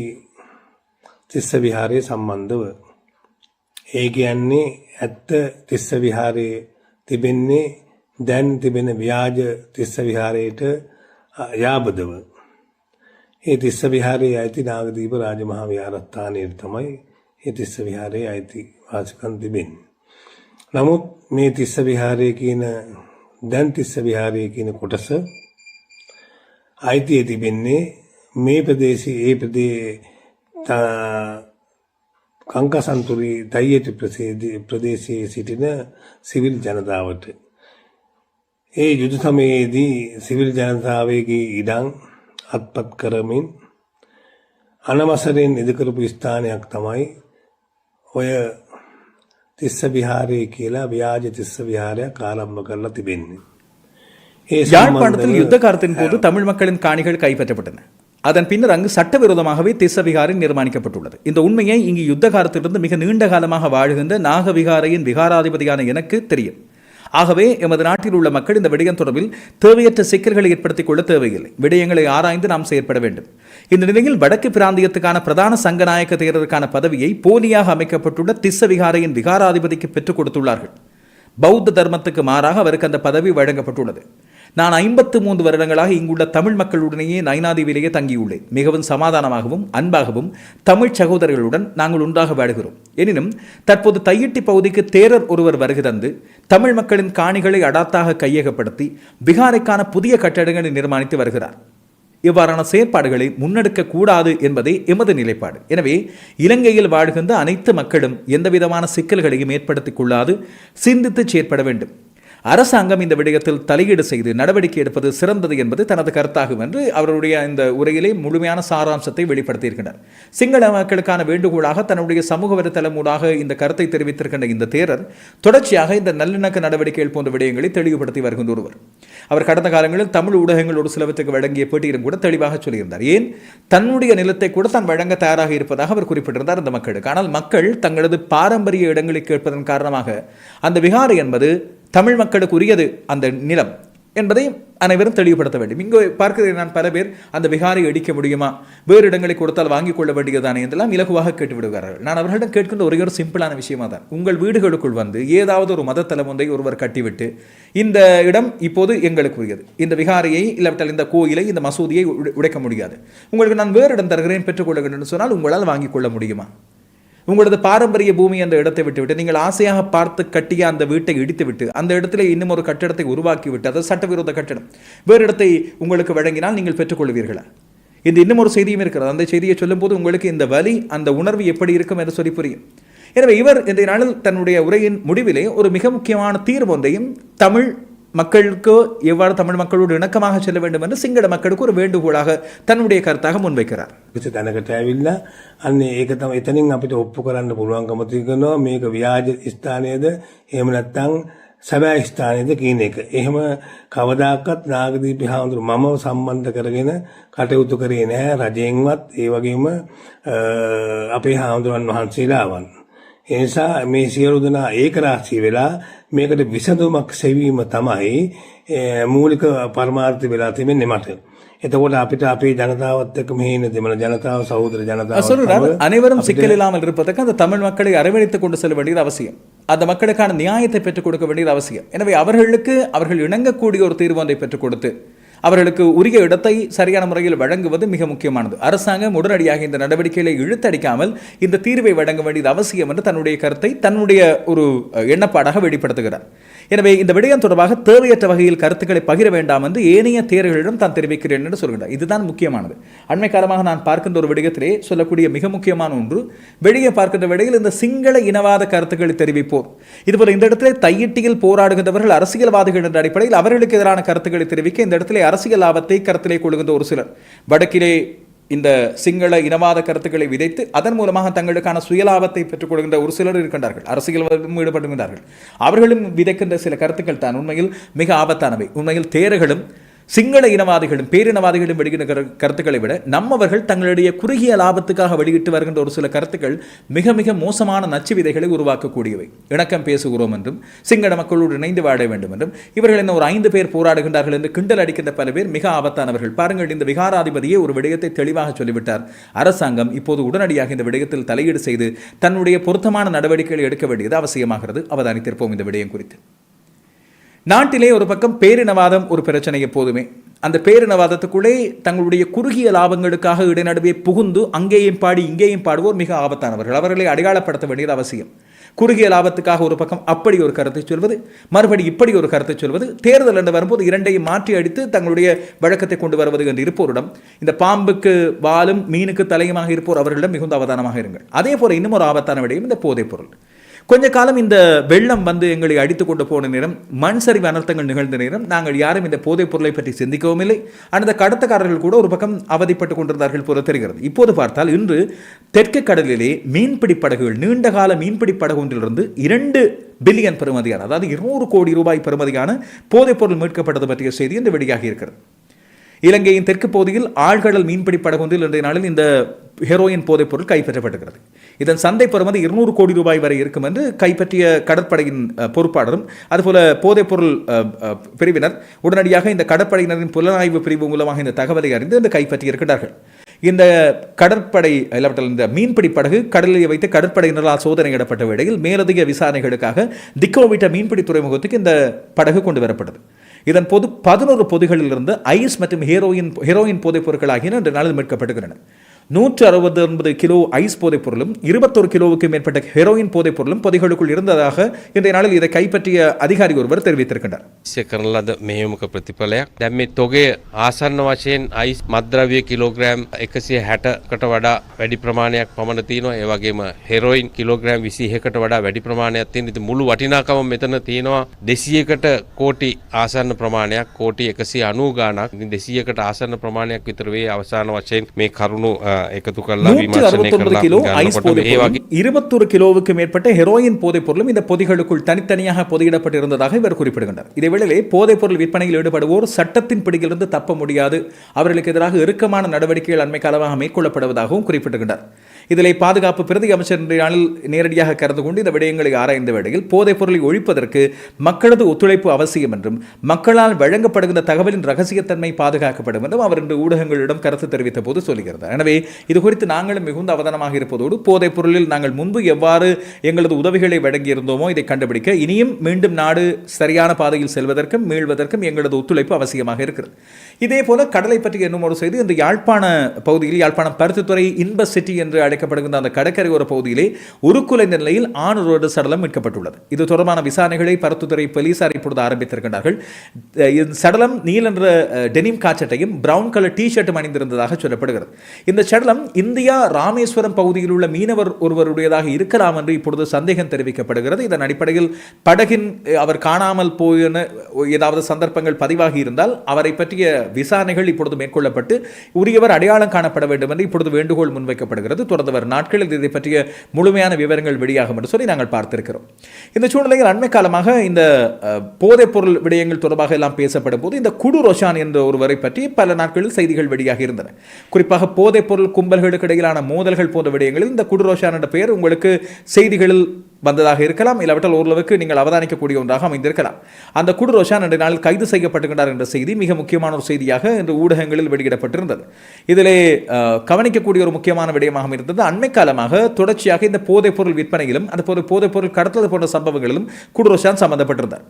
තිස්ස විහාරය සම්බන්ධව. ඒ කියන්නේ ඇත්ත තිස්ස විහාරයේ තිබෙන්නේ දැන් තිබෙන ව්‍යාජ තිස්ස විහාරයට යාබදව. ඒ තිස්ස විහාරයේ අයිති නාගදීප රාජමහා විහාරස්ථානයට තමයි ඒ තිස්ස විහාරයේ අයිති වාසිකම් තිබෙන්නේ. නමුත් මේ තිස්ස විහාරය කියන දැන් තිස්ස විහාරය කියන කොටස අයිතිය තිබෙන්නේ මේ ප්‍රදේශයේ ඒ ප්‍රදේ කංකසන්තුරි දයියට ප්‍රදේශයේ සිටින සිවිල් ජනතාවට. ඒ යුද සමයේදී සිවිල් ජනතාවගේ ඉඩම් අත්පත් කරමින් අනවසරයෙන් ඉදිකරපු ස්ථානයක් තමයි ඔය තිස්ස විහාරය කියලා ව්‍යාජ තිස්ස විහාරයක් ආරම්භ කරලා තිබෙන්නේ. ඒ யாழ்ப்பாணத்தில் யுத்த காலத்தின் போது தமிழ் மக்களின் காணிகள் கைப்பற்றப்பட்டன அதன் பின்னர் அங்கு சட்டவிரோதமாகவே திஸ்ஸ நிர்மாணிக்கப்பட்டுள்ளது இந்த உண்மையை இங்கு யுத்த காலத்திலிருந்து மிக நீண்ட காலமாக வாழ்கின்ற நாக விகாரையின் விகாராதிபதியான எனக்கு தெரியும் ஆகவே எமது நாட்டில் உள்ள மக்கள் இந்த விடயம் தொடர்பில் தேவையற்ற சிக்கல்களை ஏற்படுத்திக் கொள்ள தேவையில்லை. விடயங்களை ஆராய்ந்து நாம் செயற்பட வேண்டும். இந்த நிலையில் வடக்கு பிராந்தியத்துக்கான பிரதான சங்கநாயக்க தேரருக்கான பதவியை போலியாக அமைக்கப்பட்டுள்ள திஸ்ஸ விகாரையின் விகாராதிபதிக்கு பெற்றுக் கொடுத்துள்ளார்கள். பௌத்த தர்மத்துக்கு மாறாக அவருக்கு அந்த பதவி வழங்கப்பட்டுள்ளது. நான் ஐம்பத்து மூன்று வருடங்களாக இங்குள்ள தமிழ் மக்களுடனேயே நைனாதீவிலேயே தங்கியுள்ளேன். மிகவும் சமாதானமாகவும் அன்பாகவும் தமிழ் சகோதரர்களுடன் நாங்கள் ஒன்றாக வாடுகிறோம். எனினும் தற்போது தையிட்டி பகுதிக்கு தேரர் ஒருவர் வருகை தந்து தமிழ் மக்களின் காணிகளை அடாத்தாக கையகப்படுத்தி பிகாரைக்கான புதிய கட்டடங்களை நிர்மாணித்து வருகிறார். இவ்வாறான செயற்பாடுகளை முன்னெடுக்க கூடாது என்பதே எமது நிலைப்பாடு. எனவே இலங்கையில் வாழ்கின்ற அனைத்து மக்களும் எந்தவிதமான சிக்கல்களையும் ஏற்படுத்திக் கொள்ளாது சிந்தித்து செயற்பட வேண்டும். அரசாங்கம் இந்த விடயத்தில் தலையீடு செய்து நடவடிக்கை எடுப்பது சிறந்தது என்பது தனது கருத்தாகும் என்று அவருடைய இந்த உரையிலே முழுமையான சாராம்சத்தை வெளிப்படுத்தியிருக்கிறார் சிங்கள மக்களுக்கான வேண்டுகோளாக தன்னுடைய சமூக வலைத்தளம் ஊடாக இந்த கருத்தை தெரிவித்திருக்கின்ற இந்த தேரர் தொடர்ச்சியாக இந்த நல்லிணக்க நடவடிக்கைகள் போன்ற விடயங்களை தெளிவுபடுத்தி வருகின்ற ஒருவர். அவர் கடந்த காலங்களில் தமிழ் ஊடகங்கள் ஒரு சிலவற்றுக்கு வழங்கிய பேட்டியிலும் கூட தெளிவாக சொல்லியிருந்தார். ஏன்? தன்னுடைய நிலத்தை கூட தான் வழங்க தயாராக இருப்பதாக அவர் குறிப்பிட்டிருந்தார் அந்த மக்களுக்கு. ஆனால் மக்கள் தங்களது பாரம்பரிய இடங்களை கேட்பதன் காரணமாக அந்த விகாரை என்பது தமிழ் மக்களுக்கு உரியது அந்த நிலம் என்பதை அனைவரும் தெளிவுபடுத்த வேண்டும். இங்கு பார்க்கிறேன் நான் பல பேர் அந்த விகாரை அடிக்க முடியுமா? வேறு இடங்களை கொடுத்தால் வாங்கிக் கொள்ள வேண்டியதானே என்றெல்லாம் இலகுவாக கேட்டு விடுகிறார்கள். நான் அவர்களிடம் கேட்கின்ற ஒரே ஒரு சிம்பிளான விஷயமா தான். உங்கள் வீடுகளுக்குள் வந்து ஏதாவது ஒரு மத ஒன்றை ஒருவர் கட்டிவிட்டு இந்த இடம் இப்போது எங்களுக்குரியது. இந்த விகாரையை இல்லாவிட்டால் இந்த கோயிலை இந்த மசூதியை உடை- உடைக்க முடியாது. உங்களுக்கு நான் வேறு இடம் தருகிறேன் பெற்றுக்கொள்ள என்று சொன்னால் உங்களால் வாங்கிக் கொள்ள முடியுமா? உங்களது பாரம்பரிய பூமி அந்த இடத்தை விட்டுவிட்டு நீங்கள் ஆசையாக பார்த்து கட்டிய அந்த வீட்டை இடித்துவிட்டு அந்த இடத்துல இன்னும் ஒரு கட்டிடத்தை உருவாக்கிவிட்டு அது சட்டவிரோத கட்டடம். வேறு இடத்தை உங்களுக்கு வழங்கினால் நீங்கள் பெற்றுக்கொள்வீர்களா? இது இன்னும் ஒரு செய்தியும் இருக்கிறது. அந்த செய்தியை சொல்லும்போது உங்களுக்கு இந்த வலி அந்த உணர்வு எப்படி இருக்கும் என்று சொல்லி புரியும். எனவே இவர் இந்த நாளில் தன்னுடைய உரையின் முடிவிலே ஒரு மிக முக்கியமான தீர்வு ஒன்றையும் தமிழ் மக்களுக்கு எவ்வாறு தமிழ் மக்களோடு இணக்கமாக செல்ல வேண்டும் என்று சிங்கள மக்களுக்கு ஒரு வேண்டுகோளாக தன்னுடைய கருத்தாக முன்வைக்கிறார் කිසි තැනකට ඇවිල්ලා අන්න ඒක තම එතනින් අපිට ඔප්පු කරන්න පුළුවන්කම තියනවා මේක ව්‍යාජ ස්ථානයද එහෙම නැත්නම් සැබෑ ස්ථානයද කියන එක. එහෙම කවදාකවත් නාගදීපි හාමුදුරු මම සම්බන්ධ කරගෙන කටයුතු කරේ නැහැ රජයෙන්වත් ඒ වගේම අ, අපේ හාමුදුරන් වහන්සේලාවන්. ඒ නිසා මේ සියලු දෙනා ඒක රාශී වෙලා මේකට විසඳුමක් සෙවීම තමයි අ, මූලික පරමාර්ථය වෙලා තිබෙන්නේ මට. එතකොට අපිට අපේ ජනතාවත් එක්ක මෙහි ඉන්න දෙමළ ජනතාව සහෝදර ජනතාව சொல்றார் அனைவரும் சிக்கல் இல்லாமல் இருப்பதற்கு அந்த தமிழ் மக்களை அரவணைத்துக் கொண்டு செல்ல வேண்டியது அவசியம் அந்த மக்களுக்கான நியாயத்தை பெற்றுக் கொடுக்க வேண்டியது அவசியம் எனவே அவர்களுக்கு அவர்கள் இணங்கக்கூடிய ஒரு தீர்வு ஒன்றை பெற்றுக் கொடுத்து அவர்களுக்கு உரிய இடத்தை சரியான முறையில் வழங்குவது மிக முக்கியமானது. அரசாங்கம் உடனடியாக இந்த நடவடிக்கைகளை இழுத்தடிக்காமல் இந்த தீர்வை வழங்க வேண்டியது அவசியம் என்று தன்னுடைய கருத்தை தன்னுடைய ஒரு எண்ணப்பாடாக வெளிப்படுத்துகிறார். எனவே இந்த விடயம் தொடர்பாக தேவையற்ற வகையில் கருத்துக்களை பகிர வேண்டாம் என்று ஏனைய தேர்களிடம் தான் தெரிவிக்கிறேன் என்று சொல்கிறார். இதுதான் முக்கியமானது. அண்மை காலமாக நான் பார்க்கின்ற ஒரு விடயத்திலே சொல்லக்கூடிய மிக முக்கியமான ஒன்று வெளியே பார்க்கின்ற விடையில் இந்த சிங்கள இனவாத கருத்துக்களை தெரிவிப்போர் இதுபோல இந்த இடத்திலே தையிட்டியில் போராடுகின்றவர்கள் அரசியல்வாதிகள் என்ற அடிப்படையில் அவர்களுக்கு எதிரான கருத்துக்களை தெரிவிக்க இந்த இடத்திலே அரசியல் லாபத்தை கருத்திலே கொள்கின்ற ஒரு சிலர். வடக்கிலே இந்த சிங்கள இனவாத கருத்துக்களை விதைத்து அதன் மூலமாக தங்களுக்கான சுயலாபத்தை பெற்றுக் கொள்கின்ற ஒரு சிலர் இருக்கின்றார்கள். அரசியல் ஈடுபடுகின்றார்கள் அவர்களும் விதைக்கின்ற சில கருத்துக்கள் தான் உண்மையில் மிக ஆபத்தானவை. உண்மையில் தேர்களும் சிங்கள இனவாதிகளும் பேரினவாதிகளும் வெளியிடுகிற கருத்துக்களை விட நம்மவர்கள் தங்களுடைய குறுகிய லாபத்துக்காக வெளியிட்டு வருகின்ற ஒரு சில கருத்துக்கள் மிக மிக மோசமான நச்சு விதைகளை உருவாக்கக்கூடியவை. இணக்கம் பேசுகிறோம் என்றும் சிங்கள மக்களோடு இணைந்து வாழ வேண்டும் என்றும் இவர்கள் என்ன ஒரு ஐந்து பேர் போராடுகின்றார்கள் என்று கிண்டல் அடிக்கின்ற பல பேர் மிக ஆபத்தானவர்கள். பாருங்கள் இந்த விகாராதிபதியே ஒரு விடயத்தை தெளிவாக சொல்லிவிட்டார். அரசாங்கம் இப்போது உடனடியாக இந்த விடயத்தில் தலையீடு செய்து தன்னுடைய பொருத்தமான நடவடிக்கைகளை எடுக்க வேண்டியது அவசியமாகிறது. அவதானித்திருப்போம் இந்த விடயம் குறித்து. நாட்டிலே ஒரு பக்கம் பேரினவாதம் ஒரு பிரச்சனை எப்போதுமே. அந்த பேரினவாதத்துக்குள்ளே தங்களுடைய குறுகிய லாபங்களுக்காக இடைநடுவே புகுந்து அங்கேயும் பாடி இங்கேயும் பாடுவோர் மிக ஆபத்தானவர்கள். அவர்களை அடையாளப்படுத்த வேண்டியது அவசியம். குறுகிய லாபத்துக்காக ஒரு பக்கம் அப்படி ஒரு கருத்தை சொல்வது மறுபடி இப்படி ஒரு கருத்தை சொல்வது தேர்தல் என்று வரும்போது இரண்டையும் மாற்றி அடித்து தங்களுடைய வழக்கத்தை கொண்டு வருவது என்று இருப்போரிடம் இந்த பாம்புக்கு வாலும் மீனுக்கு தலையுமாக இருப்போர் அவர்களிடம் மிகுந்த அவதானமாக இருங்கள். அதே போல இன்னும் ஒரு ஆபத்தான விடயம் இந்த போதைப் பொருள். கொஞ்ச காலம் இந்த வெள்ளம் வந்து எங்களை அடித்து கொண்டு போன நேரம் மண் சரிவு அனர்த்தங்கள் நிகழ்ந்த நேரம் நாங்கள் யாரும் இந்த போதைப் பொருளை பற்றி சிந்திக்கவும் இல்லை. அந்த கடத்தக்காரர்கள் கூட ஒரு பக்கம் அவதிப்பட்டு கொண்டிருந்தார்கள் போல தெரிகிறது. இப்போது பார்த்தால் இன்று தெற்கு கடலிலே மீன்பிடி படகுகள் நீண்ட கால மீன்பிடி படகு ஒன்றிலிருந்து இரண்டு பில்லியன் பெறுமதியான அதாவது இருநூறு கோடி ரூபாய் பெறுமதியான போதைப் பொருள் மீட்கப்பட்டது பற்றிய செய்தி இந்த வெளியாகி இருக்கிறது. இலங்கையின் தெற்கு பகுதியில் ஆழ்கடல் மீன்பிடி படகொன்றில் இன்றைய நாளில் இந்த ஹெரோயின் போதைப் பொருள் கைப்பற்றப்பட்டிருக்கிறது. இதன் சந்தை பெறுமதி இருநூறு கோடி ரூபாய் வரை இருக்கும் என்று கைப்பற்றிய கடற்படையின் பொறுப்பாளரும் அதுபோல போதைப் பொருள் பிரிவினர் உடனடியாக இந்த கடற்படையினரின் புலனாய்வு பிரிவு மூலமாக இந்த தகவலை அறிந்து இந்த கைப்பற்றியிருக்கிறார்கள். இந்த கடற்படை இல்லாவிட்டால் இந்த மீன்பிடி படகு கடலில் வைத்து கடற்படையினரால் சோதனையிடப்பட்ட வேளையில் மேலதிக விசாரணைகளுக்காக திக்கோவிட்ட மீன்பிடி துறைமுகத்துக்கு இந்த படகு கொண்டு வரப்பட்டது. இதன் போது பதினோரு பொதிகளிலிருந்து ஐஸ் மற்றும் ஹீரோயின் ஹீரோயின் போதைப் பொருட்கள் ஆகியன இன்று நாளில் மீட்கப்படுகின்றன. நூற்று அறுபது ஒன்பது கிலோ ஐஸ் போதைப் பொருளும் இருபத்தொரு கிலோவுக்கு மேற்பட்ட ஹெரோயின் போதைப் பொருளும் பொதிகளுக்குள் இருந்ததாக இன்றைய நாளில் இதை கைப்பற்றிய அதிகாரி ஒருவர் தெரிவித்திருக்கின்றார் ශ්‍ය කරන ලද මෙහෙමක ප්‍රතිඵලයක් දැම් මේ තොගේ ආසන්න වශයෙන් අයිස් මද්‍රවිය කිලෝග්‍රෑම් එකසිය හැටකට වඩා වැඩි ප්‍රමාණයක් පමණ තියෙනවා ඒවගේම හෙරෝයින් කිලෝග්‍රෑම් විසිහකට වඩා වැඩි ප්‍රමාණයක් තියෙන ඉති මුළු වටිනාකම මෙතන තියෙනවා දෙසියකට කෝටි ආසන්න ප්‍රමාණයක් කෝටි එකසි අනූ ගානක් දෙසියකට ආසන්න ප්‍රමාණයක් විතර වේ අවසාන වශයෙන් මේ කරුණු අ, එකතු කරලා நூற்று විමර්ශනය அறுபத்தொன்பது කරලා கிலோ ஐஸ் ගන්නකොට போதைப் ඒ වගේ பொருளும் இருபத்தொரு கிலோவுக்கு மேற்பட்ட ஹெரோயின் போதைப் பொருளும் இந்த பொதிகளுக்குள் தனித்தனியாக பொதியிடப்பட்டிருந்ததாக இவர் குறிப்பிடுகின்றார் இதேவேளையிலே போதைப் பொருள் விற்பனையில் ஈடுபடுவோர் சட்டத்தின் பிடியிலிருந்து தப்ப முடியாது அவர்களுக்கு எதிராக இறுக்கமான நடவடிக்கைகள் அண்மை காலமாக மேற்கொள்ளப்படுவதாகவும் குறிப்பிட்டிருக்கின்றார் இதிலே பாதுகாப்பு பிரதி அமைச்சர் இன்றைய நாளில் நேரடியாக கலந்து கொண்டு இந்த விடயங்களை ஆராய்ந்த வேளையில் போதைப் பொருளை ஒழிப்பதற்கு மக்களது ஒத்துழைப்பு அவசியம் என்றும் மக்களால் வழங்கப்படுகின்ற தகவலின் ரகசியத்தன்மை பாதுகாக்கப்படும் என்றும் அவர் இன்று ஊடகங்களிடம் கருத்து தெரிவித்த போது சொல்கிறார் எனவே இது குறித்து நாங்களும் மிகுந்த அவதானமாக இருப்பதோடு போதைப் பொருளில் நாங்கள் முன்பு எவ்வாறு எங்களது உதவிகளை வழங்கியிருந்தோமோ இதை கண்டுபிடிக்க இனியும் மீண்டும் நாடு சரியான பாதையில் செல்வதற்கும் மீள்வதற்கும் எங்களது ஒத்துழைப்பு அவசியமாக இருக்கிறது. இதே போல கடலை பற்றி என்னும் ஒரு செய்தி இந்த யாழ்ப்பாண பகுதியில் யாழ்ப்பாணம் பருத்தித்துறை இன்ப சிட்டி என்று அழைக்கப்படுகின்ற அந்த கடற்கரையோர பகுதியிலே உருக்குலைந்த நிலையில் ஆண் ஒருவரது சடலம் மீட்கப்பட்டுள்ளது. இது தொடர்பான விசாரணைகளை பருத்தித்துறை போலீசார் இப்பொழுது ஆரம்பித்திருக்கின்றார்கள். சடலம் நீல என்ற டெனிம் காச்சட்டையும் பிரவுன் கலர் டி ஷர்ட்டும் அணிந்திருந்ததாக சொல்லப்படுகிறது. இந்த சடலம் இந்தியா ராமேஸ்வரம் பகுதியில் உள்ள மீனவர் ஒருவருடையதாக இருக்கலாம் என்று இப்பொழுது சந்தேகம் தெரிவிக்கப்படுகிறது. இதன் அடிப்படையில் படகின் அவர் காணாமல் போயின ஏதாவது சந்தர்ப்பங்கள் பதிவாகி இருந்தால் அவரை பற்றிய விசாரணைகள் இப்பொழுது மேற்கொள்ளப்பட்டு உரியவர் அடையாளம் காணப்பட வேண்டும் என்று இப்பொழுது வேண்டுகோள் முன்வைக்கப்படுகிறது. தொடர்ந்து வரும் நாட்களில் இதை பற்றிய முழுமையான விவரங்கள் வெளியாகும் என்று சொல்லி நாங்கள் பார்த்திருக்கிறோம். இந்த சூழ்நிலையில் அண்மை காலமாக இந்த போதைப் பொருள் விடயங்கள் தொடர்பாக எல்லாம் பேசப்படும் போது இந்த குடு ரோஷான் என்ற ஒருவரை பற்றி பல நாட்களில் செய்திகள் வெளியாகி இருந்தன. குறிப்பாக போதைப் பொருள் கும்பல்களுக்கு இடையிலான மோதல்கள் போன்ற விடயங்களில் இந்த குடுரோஷான என்ற பெயர் உங்களுக்கு செய்திகளில் வந்ததாக இருக்கலாம் இல்லாவிட்டால் ஓரளவுக்கு நீங்கள் அவதானிக்கக்கூடிய ஒன்றாக அமைந்திருக்கலாம். அந்த குடு ரோஷான் ரெண்டு நாளில் கைது செய்யப்பட்டுகின்றார் என்ற செய்தி மிக முக்கியமான ஒரு செய்தியாக இன்று ஊடகங்களில் வெளியிடப்பட்டிருந்தது. இதிலே கவனிக்கக்கூடிய ஒரு முக்கியமான விடயமாக இருந்தது அண்மை காலமாக தொடர்ச்சியாக இந்த போதைப் பொருள் விற்பனையிலும் அந்த போது போதைப் பொருள் கடத்தல் போன்ற சம்பவங்களிலும் குடு ரோஷான் சம்பந்தப்பட்டிருந்தார்.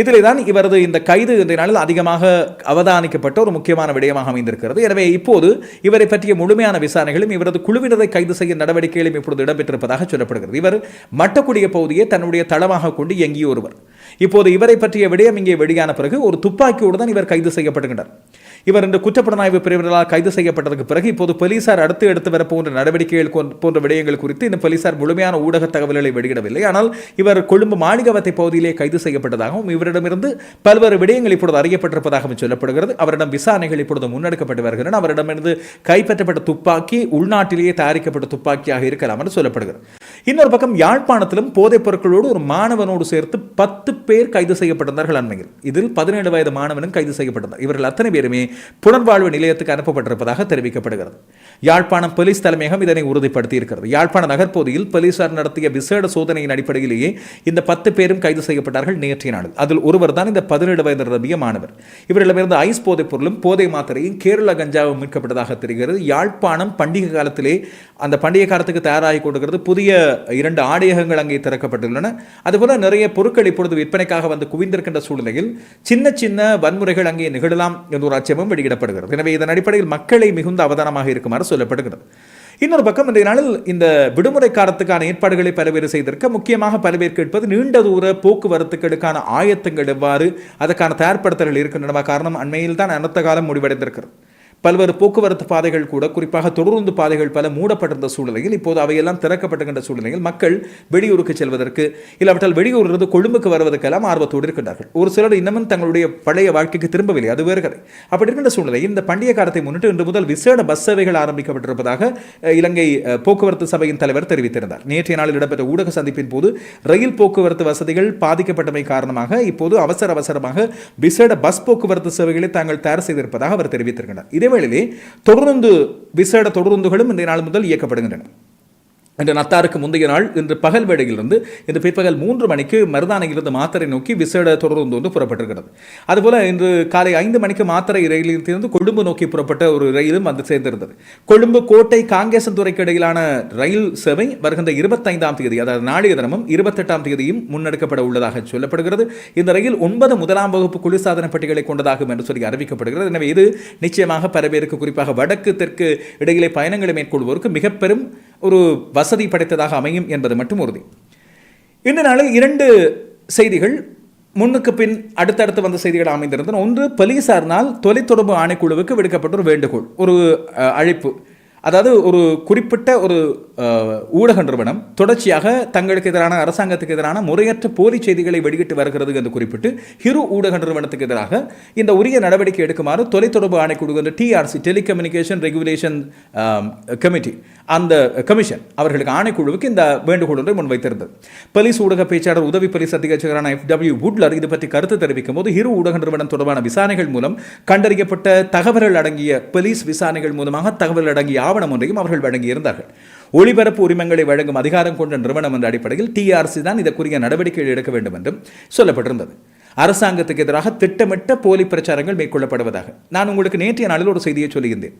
இதிலே தான் இவரது இந்த கைது இன்றைய நாளில் அதிகமாக அவதானிக்கப்பட்ட ஒரு முக்கியமான விடயமாக அமைந்திருக்கிறது. எனவே இப்போது இவரை பற்றிய முழுமையான விசாரணைகளும் இவரது குழுவினரை கைது செய்ய நடவடிக்கைகளும் இப்பொழுது இடம்பெற்றிருப்பதாக சொல்லப்படுகிறது. இவர் மட்டக்குடி மட்டக்குடிய பகுதியை தன்னுடைய தளமாக கொண்டு இயங்கிய ஒருவர். இப்போது இவரை பற்றிய விடயம் இங்கே வெளியான பிறகு ஒரு துப்பாக்கியோடு தான் இவர் கைது செய்யப்படுகின்றார். இவர் இன்று குற்றப்புலனாய்வு பிரிவினரால் கைது செய்யப்பட்டதற்கு பிறகு இப்போது போலீசார் அடுத்து எடுத்து வர போன்ற நடவடிக்கைகள் போன்ற விடயங்கள் குறித்து இந்த போலீசார் முழுமையான ஊடக தகவல்களை வெளியிடவில்லை. ஆனால் இவர் கொழும்பு மாளிகவத்தை பகுதியிலே கைது செய்யப்பட்டதாகவும் இவரிடமிருந்து பல்வேறு விடயங்கள் இப்பொழுது அறியப்பட்டிருப்பதாகவும் சொல்லப்படுகிறது. அவரிடம் விசாரணைகள் இப்பொழுது முன்னெடுக்கப்பட்டு வருகின்றன. அவரிடமிருந்து கைப்பற்றப்பட்ட துப்பாக்கி உள்நாட்டிலேயே தயாரிக்கப்பட்ட துப்பாக்கியாக இருக்கலாம் என்று சொல்லப்படுகிறது. இன்னொரு பக்கம் யாழ்ப்பாணத்திலும் போதைப் பொருட்களோடு ஒரு மாணவனோடு சேர்த்து பத்து பேர் கைது செய்யப்பட்டிருந்தார்கள் அண்மையில். இதில் பதினேழு வயது மாணவனும் கைது செய்யப்பட்டிருந்தார். இவர்கள் அத்தனை பேருமே புனர்வாழ்வு நிலையத்துக்கு அனுப்பப்பட்டிருப்பதாக தெரிவிக்கப்படுகிறது. யாழ்ப்பாணம் போலீஸ் தலைமையகம் இதனை உறுதிப்படுத்தி இருக்கிறது யாழ்ப்பாண நகர்ப்பகுதியில் போலீசார் நடத்திய விசேட சோதனையின் அடிப்படையிலேயே இந்த பத்து பேரும் கைது செய்யப்பட்டார்கள் நேற்றைய நாள் அதில் ஒருவர் தான் இந்த பதினேழு வயது நிரம்பிய மாணவர். இவர்களிடமிருந்து ஐஸ் போதைப் பொருளும் போதை மாத்திரையும் கேரள கஞ்சாவும் மீட்கப்பட்டதாக தெரிகிறது. யாழ்ப்பாணம் பண்டிகை காலத்திலே அந்த பண்டிகை காலத்துக்கு தயாராகி கொடுக்கிறது புதிய இரண்டு ஆடையகங்கள் அங்கே திறக்கப்பட்டுள்ளன. அதுபோல நிறைய பொருட்கள் இப்பொழுது விற்பனைக்காக வந்து குவிந்திருக்கின்ற சூழ்நிலையில் சின்ன சின்ன வன்முறைகள் அங்கே நிகழலாம் என்ற ஒரு அச்சமும் வெளியிடப்படுகிறது. எனவே இதன் அடிப்படையில் மக்களை மிகுந்த அவதானமாக இருக்குமாறு சொல்லப்படுகிறது. இன்னொரு பக்கம் இன்றைய நாளில் இந்த விடுமுறை காலத்துக்கான ஏற்பாடுகளை பல்வேறு செய்திருக்க முக்கியமாக பல்வேறு கேட்பது நீண்ட தூர போக்குவரத்துகளுக்கான ஆயத்தங்கள் எவ்வாறு அதற்கான தயார்படுத்தல்கள் இருக்கின்றன காரணம் அண்மையில் தான் அனர்த்த காலம் முடிவடைந்திருக்கிறது. பல்வேறு போக்குவரத்து பாதைகள் கூட குறிப்பாக தொடருந்து பாதைகள் பல மூடப்பட்டிருந்த சூழ்நிலையில் இப்போது அவையெல்லாம் திறக்கப்பட்டுகின்ற சூழ்நிலையில் மக்கள் வெளியூருக்கு செல்வதற்கு இல்லாவிட்டால் வெளியூரிலிருந்து கொழும்புக்கு வருவதற்கெல்லாம் ஆர்வத்தோடு இருக்கின்றார்கள். ஒரு சிலர் இன்னமும் தங்களுடைய பழைய வாழ்க்கைக்கு திரும்பவில்லை அது வேறு கதை. அப்படி இருக்கின்ற சூழ்நிலையில் இந்த பண்டிகை காலத்தை முன்னிட்டு இன்று முதல் விசேட பஸ் சேவைகள் ஆரம்பிக்கப்பட்டிருப்பதாக இலங்கை போக்குவரத்து சபையின் தலைவர் தெரிவித்திருந்தார். நேற்றைய நாளில் இடம்பெற்ற ஊடக சந்திப்பின் போது ரயில் போக்குவரத்து வசதிகள் பாதிக்கப்பட்டமை காரணமாக இப்போது அவசர அவசரமாக விசேட பஸ் போக்குவரத்து சேவைகளை தாங்கள் தயார் செய்திருப்பதாக அவர் தெரிவித்திருக்கிறார் இதேவேளையிலே தொடர்ந்து விசேட தொடருந்துகளும் இன்றைய நாள் முதல் இயக்கப்படுகின்றன. இன்று நத்தாருக்கு முந்தைய நாள் இன்று பகல் வேளையிலிருந்து இன்று பிற்பகல் மூன்று மணிக்கு மருதானையிலிருந்து மாத்தரை நோக்கி விசேட தொடர்ந்து வந்து புறப்பட்டிருக்கிறது. அதுபோல இன்று காலை ஐந்து மணிக்கு மாத்தரை ரயிலிருந்து கொழும்பு நோக்கி புறப்பட்ட ஒரு ரயிலும் வந்து சேர்ந்திருந்தது. கொழும்பு கோட்டை காங்கேசன்துறைக்கு இடையிலான ரயில் சேவை வருகின்ற இருபத்தைந்தாம் தேதி அதாவது நாளைய தினமும் இருபத்தெட்டாம் தேதியும் முன்னெடுக்கப்பட உள்ளதாக சொல்லப்படுகிறது. இந்த ரயில் ஒன்பது முதலாம் வகுப்பு குளிர்சாதன பட்டியலை கொண்டதாகும் என்று சொல்லி அறிவிக்கப்படுகிறது. எனவே இது நிச்சயமாக பல பேருக்கு குறிப்பாக வடக்கு தெற்கு இடையிலே பயணங்களை மேற்கொள்வோருக்கு மிக பெரும் ஒரு வசதி படைத்ததாக அமையும் என்பது மட்டும் உறுதி. இந்த நாளில் இரண்டு செய்திகள் முன்னுக்கு பின் அடுத்தடுத்து வந்த செய்திகள் அமைந்திருந்தன. ஒன்று போலீசாரினால் தொலைத்தொடர்பு ஆணைக்குழுவுக்கு விடுக்கப்பட்ட ஒரு வேண்டுகோள் ஒரு அழைப்பு. அதாவது ஒரு குறிப்பிட்ட ஒரு ஊடக நிறுவனம் தொடர்ச்சியாக தங்களுக்கு எதிரான அரசாங்கத்துக்கு எதிரான முறையற்ற போலி செய்திகளை வெளியிட்டு வருகிறது என்று குறிப்பிட்டு ஹிரு ஊடக நிறுவனத்துக்கு எதிராக இந்த உரிய நடவடிக்கை எடுக்குமாறு தொலைத்தொடர்பு ஆணைக்குழு என்ற டிஆர்சி டெலிகம்யூனிகேஷன் ரெகுலேஷன் கமிட்டி அந்த கமிஷன் அவர்களுக்கு ஆணைக்குழுவுக்கு இந்த வேண்டுகோள் ஒன்றை முன்வைத்திருந்தது. போலீஸ் ஊடக பேச்சாளர் உதவி போலீஸ் அத்தியட்சகரான எஃப் டபிள்யூ வுட்லர் இது பற்றி கருத்து தெரிவிக்கும் போது ஹிரு ஊடக நிறுவனம் தொடர்பான விசாரணைகள் மூலம் கண்டறியப்பட்ட தகவல்கள் அடங்கிய போலீஸ் விசாரணைகள் மூலமாக தகவல் அடங்கிய ஆவணம் ஒன்றையும் அவர்கள் வழங்கியிருந்தார்கள். ஒளிபரப்பு உரிமங்களை வழங்கும் அதிகாரம் கொண்ட நிறுவனம் என்ற அடிப்படையில் டிஆர்சி தான் இதற்குரிய நடவடிக்கைகள் எடுக்க வேண்டும் என்றும் சொல்லப்பட்டிருந்தது. அரசாங்கத்துக்கு எதிராக திட்டமிட்ட போலி பிரச்சாரங்கள் மேற்கொள்ளப்படுவதாக. நான் உங்களுக்கு நேற்றைய நாளில் ஒரு செய்தியை சொல்லியிருந்தேன்.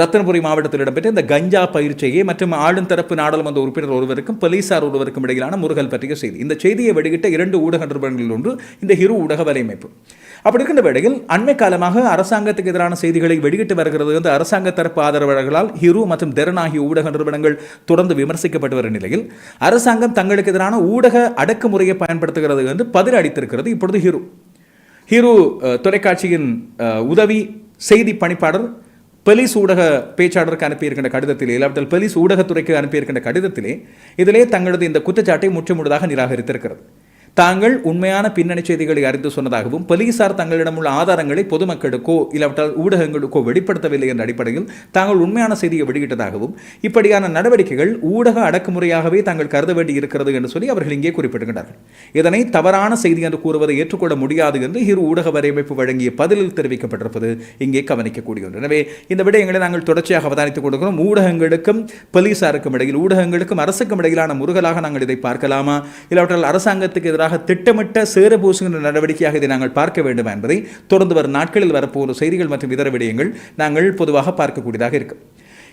ரத்தனபுரி மாவட்டத்தில் இடம்பெற்ற இந்த கஞ்சா பயிற்சியை மற்றும் ஆளும் தரப்பு நாடாளுமன்ற உறுப்பினர் ஒருவருக்கும் போலீசார் ஒருவருக்கும் இடையிலான முருகல் பற்றிய செய்தி. இந்த செய்தியை வெளியிட்ட இரண்டு ஊடக நிறுவனங்களில் ஒன்று இந்த இரு ஊடக வலையமைப்பு. அப்படி இருக்கின்ற வேளையில் அண்மை காலமாக அரசாங்கத்துக்கு எதிரான செய்திகளை வெளியிட்டு வருகிறது என்று அரசாங்க தரப்பு ஆதரவாளர்களால் ஹிரு மற்றும் தெரன் ஆகிய ஊடக நிறுவனங்கள் தொடர்ந்து விமர்சிக்கப்பட்டு வரும் நிலையில் அரசாங்கம் தங்களுக்கு எதிரான ஊடக அடக்குமுறையை பயன்படுத்துகிறது என்று பதில் அளித்திருக்கிறது இப்பொழுது ஹிரு. ஹீரோ தொலைக்காட்சியின் உதவி செய்தி பணிப்பாளர் பெலிஸ் ஊடக பேச்சாளருக்கு அனுப்பியிருக்கின்ற கடிதத்திலே இல்லாவிட்டால் பெலிஸ் ஊடகத்துறைக்கு அனுப்பியிருக்கின்ற கடிதத்திலே இதிலே தங்களது இந்த குற்றச்சாட்டை முற்றுமுழுதாக நிராகரித்திருக்கிறது. தாங்கள் உண்மையான பின்னணி செய்திகளை அறிந்து சொன்னதாகவும் போலீசார் தங்களிடம் உள்ள ஆதாரங்களை பொதுமக்களுக்கோ இல்லாவிட்டால் ஊடகங்களுக்கோ வெளிப்படுத்தவில்லை என்ற அடிப்படையில் தாங்கள் உண்மையான செய்தியை வெளியிட்டதாகவும் இப்படியான நடவடிக்கைகள் ஊடக அடக்குமுறையாகவே தாங்கள் கருத வேண்டி இருக்கிறது என்று சொல்லி அவர்கள் இங்கே குறிப்பிடுகின்றனர். இதனை தவறான செய்தி என்று கூறுவதை ஏற்றுக்கொள்ள முடியாது என்று இரு ஊடக வரையமைப்பு வழங்கிய பதிலில் தெரிவிக்கப்பட்டிருப்பது இங்கே கவனிக்கக்கூடிய ஒன்று. எனவே இந்த விடயங்களை நாங்கள் தொடர்ச்சியாக அவதானித்துக் கொடுக்கிறோம் ஊடகங்களுக்கும் போலீசாருக்கும் இடையில் ஊடகங்களுக்கும் அரசுக்கும் இடையிலான முருகலாக நாங்கள் இதை பார்க்கலாமா? இல்லாவிட்டால் அரசாங்கத்துக்கு எதிராக திட்டமிட்ட சேர பூசுகின்ற நடவடிக்கையாக இதை நாங்கள் பார்க்க வேண்டும் என்பதை தொடர்ந்து வரும் நாட்களில் வரப்போகிற செய்திகள் மற்றும் இதர விடயங்கள் நாங்கள் பொதுவாக பார்க்கக்கூடியதாக இருக்கும்.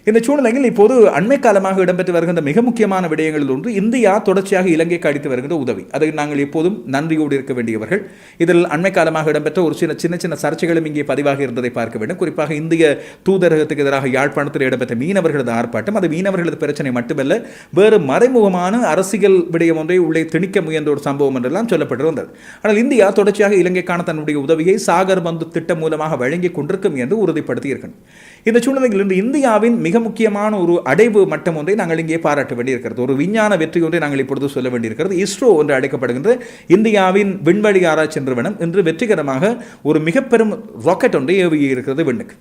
இந்த சூழ்நிலையில் இப்போது அண்மை காலமாக இடம்பெற்று வருகின்ற மிக முக்கியமான விடயங்களில் ஒன்று இந்தியா தொடர்ச்சியாக இலங்கைக்கு அடித்து வருகின்ற உதவி. அதை நாங்கள் எப்போதும் நன்றியோடு இருக்க வேண்டியவர்கள். இதில் அண்மை காலமாக இடம்பெற்ற ஒரு சின்ன சின்ன சின்ன சர்ச்சைகளும் இங்கே பதிவாக இருந்ததை பார்க்க வேண்டும். குறிப்பாக இந்திய தூதரகத்துக்கு எதிராக யாழ்ப்பாணத்தில் இடம்பெற்ற மீனவர்களது ஆர்ப்பாட்டம். அது மீனவர்களது பிரச்சனை மட்டுமல்ல வேறு மறைமுகமான அரசியல் விடயம் ஒன்றை உள்ளே திணிக்க முயன்ற ஒரு சம்பவம் என்றெல்லாம் சொல்லப்பட்டிருந்தது. ஆனால் இந்தியா தொடர்ச்சியாக இலங்கைக்கான தன்னுடைய உதவியை சாகர் பந்து திட்டம் மூலமாக வழங்கி கொண்டிருக்கும் என்று உறுதிப்படுத்தி இருக்கணும் இந்த சூழ்நிலையில் இன்று இந்தியாவின் மிக முக்கியமான ஒரு அடைவு மட்டம் ஒன்றை நாங்கள் இங்கே பாராட்ட வேண்டியிருக்கிறது. ஒரு விஞ்ஞான வெற்றி ஒன்றை நாங்கள் இப்பொழுது சொல்ல வேண்டியிருக்கிறது. இஸ்ரோ என்று அழைக்கப்படுகின்ற இந்தியாவின் விண்வெளி ஆராய்ச்சி நிறுவனம் இன்று வெற்றிகரமாக ஒரு மிக பெரும் ராக்கெட் ஒன்றை ஏவி இருக்கிறது விண்ணுக்கு.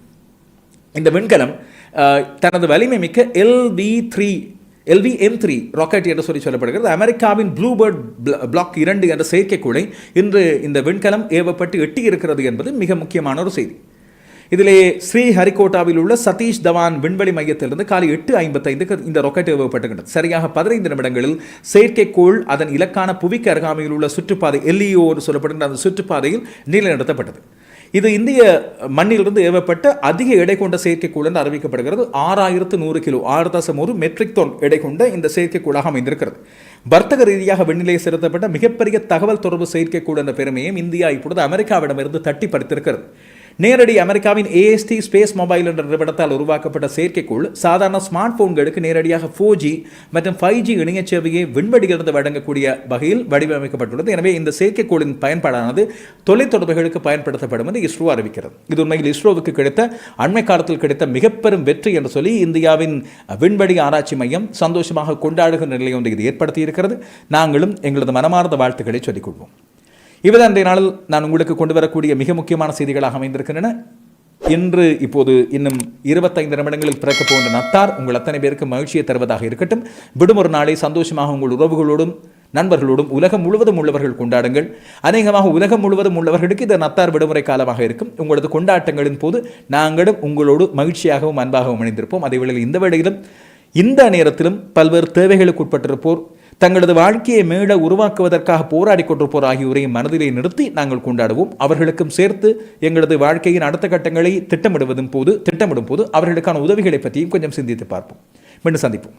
இந்த விண்கலம் தனது வலிமை மிக்க LV three LV M three rocket என்று சொல்லி சொல்லப்படுகிறது. அமெரிக்காவின் ப்ளூபேர்ட் பிளாக் இரண்டு என்ற செயற்கைக்கோளை இன்று இந்த விண்கலம் ஏவப்பட்டு எட்டி இருக்கிறது என்பது மிக முக்கியமான ஒரு செய்தி. இதிலே ஸ்ரீஹரிகோட்டாவில் உள்ள சதீஷ் தவான் விண்வெளி மையத்திலிருந்து காலை எட்டு ஐம்பத்தைந்துக்கு இந்த ராக்கெட் ஏவப்பட்டுகின்றது. சரியாக பதினைந்து நிமிடங்களில் செயற்கைக்கோள் அதன் இலக்கான புவிக்கு அருகாமையில் உள்ள சுற்றுப்பாதை எல்இஓ என்று சொல்லப்படுகின்ற அந்த சுற்றுப்பாதையில் நிலைநிறுத்தப்பட்டது. இது இந்திய மண்ணிலிருந்து ஏவப்பட்ட அதிக எடை கொண்ட செயற்கைக்கோள் என்று அறிவிக்கப்படுகிறது. ஆறாயிரத்து நூறு கிலோ ஆறு தசம் ஒரு மெட்ரிக் தொன் எடை கொண்ட இந்த செயற்கைக்கோளாக அமைந்திருக்கிறது. வர்த்தக ரீதியாக விண்ணிலையை செலுத்தப்பட்ட மிகப்பெரிய தகவல் தொடர்பு செயற்கைக்கோள் என்ற பெருமையும் இந்தியா இப்பொழுது அமெரிக்காவிடமிருந்து தட்டி பறித்திருக்கிறது நேரடி அமெரிக்காவின் ஏஎஸ்டி ஸ்பேஸ் மொபைல் என்ற நிறுவனத்தால் உருவாக்கப்பட்ட செயற்கைக்கோள் சாதாரண ஸ்மார்ட் போன்களுக்கு நேரடியாக ஃபோர் ஜி மற்றும் ஃபைவ் ஜி இணைய சேவையை விண்வெளியிலிருந்து வழங்கக்கூடிய வகையில் வடிவமைக்கப்பட்டுள்ளது. எனவே இந்த செயற்கைக்கோளின் பயன்பாடானது தொலைத்தொடர்புகளுக்கு பயன்படுத்தப்படும் என்று இஸ்ரோ அறிவிக்கிறது. இது உண்மையில் இஸ்ரோவுக்கு கிடைத்த அண்மை காலத்தில் கிடைத்த மிகப்பெரும் வெற்றி என்று சொல்லி இந்தியாவின் விண்வெளி ஆராய்ச்சி மையம் சந்தோஷமாக கொண்டாடுகின்ற நிலை ஒன்று இது ஏற்படுத்தி இருக்கிறது நாங்களும் எங்களது மனமார்ந்த வாழ்த்துக்களை சொல்லிக் கொள்வோம் அந்த இன்றைய நாளில் நான் உங்களுக்கு கொண்டு வரக்கூடிய மிக முக்கியமான செய்திகளாக அமைந்திருக்கின்றன. இன்று இப்போது இன்னும் இருபத்தைந்து நிமிடங்களில் பிறக்க போன்ற நத்தார் உங்கள் அத்தனை பேருக்கு மகிழ்ச்சியை தருவதாக இருக்கட்டும். விடுமுறை நாளை சந்தோஷமாக உங்கள் உறவுகளோடும் நண்பர்களோடும் உலகம் முழுவதும் உள்ளவர்கள் கொண்டாடுங்கள். அநேகமாக உலகம் முழுவதும் உள்ளவர்களுக்கு இந்த நத்தார் விடுமுறை காலமாக இருக்கும். உங்களது கொண்டாட்டங்களின் போது நாங்களும் உங்களோடு மகிழ்ச்சியாகவும் அன்பாகவும் இணைந்திருப்போம். அதே வேளையில் இந்த வேளையிலும் இந்த நேரத்திலும் பல்வேறு தேவைகளுக்கு உட்பட்டிருப்போர் தங்களது வாழ்க்கையை மீள உருவாக்குவதற்காக போராடி கொண்டிருப்போர் ஆகியோரையும் மனதிலே நிறுத்தி நாங்கள் கொண்டாடுவோம். அவர்களுக்கும் சேர்த்து எங்களது வாழ்க்கையின் அடுத்த கட்டங்களை திட்டமிடுவதும் போது திட்டமிடும் போது அவர்களுக்கான உதவிகளை பற்றியும் கொஞ்சம் சிந்தித்து பார்ப்போம். மீண்டும் சந்திப்போம்.